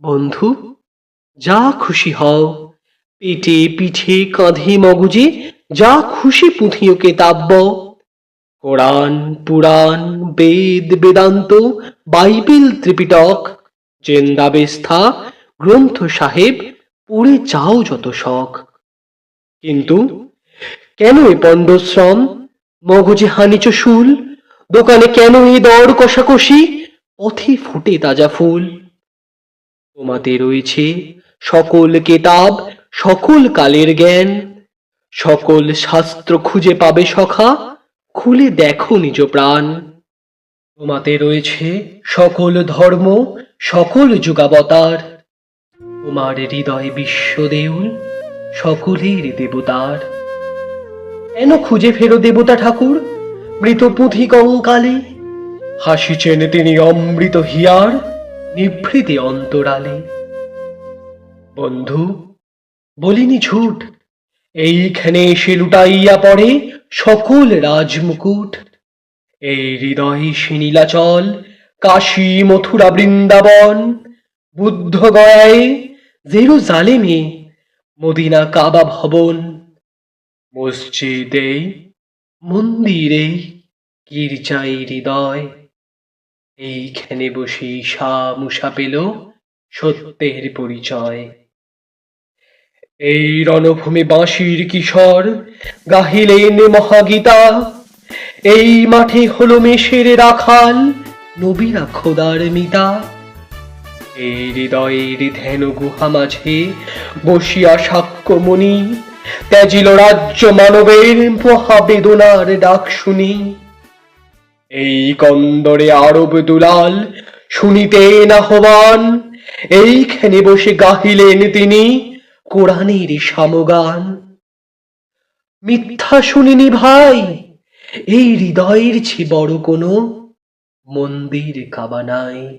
বন্ধু, যা খুশি হও। পেটে পিঠে কাঁধে মগজে যা খুশি পুঁথিও কেতাব্য Quran, Puran, Veda, Vedanta, Bible, Tripitaka, Zend Avesta, Granth Sahib, পড়ে যাও যত শখ। কিন্তু কেন এ পণ্ডশ্রম? মগজে হানিচ শুল, দোকানে কেন এ দর কষাকষি? পথে ফুটে তাজা ফুল। তোমাতে রয়েছে সকল কেতাব, সকল কালের জ্ঞান। সকল শাস্ত্র খুঁজে পাবে সখা, খুলে দেখো নিজ প্রাণ। তোমাতে রয়েছে সকল ধর্ম, সকল যুগাবতার। তোমার হৃদয় বিশ্ব দেউল, সকলের দেবতার। কেন খুঁজে ফেরো দেবতা ঠাকুর, মৃত পুঁথি কঙ্কালে হাসিছেন তিনি অমৃত হিয়ার। নিভৃতে অন্তরালে। বন্ধু, বলিনি ঝুট এইখানে এসে লুটাইয়া পড়ে সকল রাজমুকুট। এই হৃদয় শিনীলাচল কাশী মথুরা বৃন্দাবন, বুদ্ধ গয়ায় জেরুজালেমে, মদিনা কাবা ভবন। মসজিদে, মন্দিরে গির্জাই হৃদয়। এইখানে বসে ঈশা মুসা পেল সত্যের পরিচয়। এই রণভূমি বাঁশির কিশোর, গাহিলেন মহাগীতা। এই মাঠে হলো মেষের রাখাল, নবীরা খোদার মিতা। এই হৃদয়ের ধ্যান গুহা মাঝে বসিয়া সাক্ষ্যমণি, ত্যাজিল রাজ্য মানবের মহাবেদনার ডাক শুনি। এই কন্দরে আরব দুলাল শুনিতেন আহ্বান। এইখানে বসে গাহিলেন তিনি কোরআনের সামগান। মিথ্যা শুনিনি ভাই, এই হৃদয়ের ছি বড় কোনো মন্দির কাবা নাই।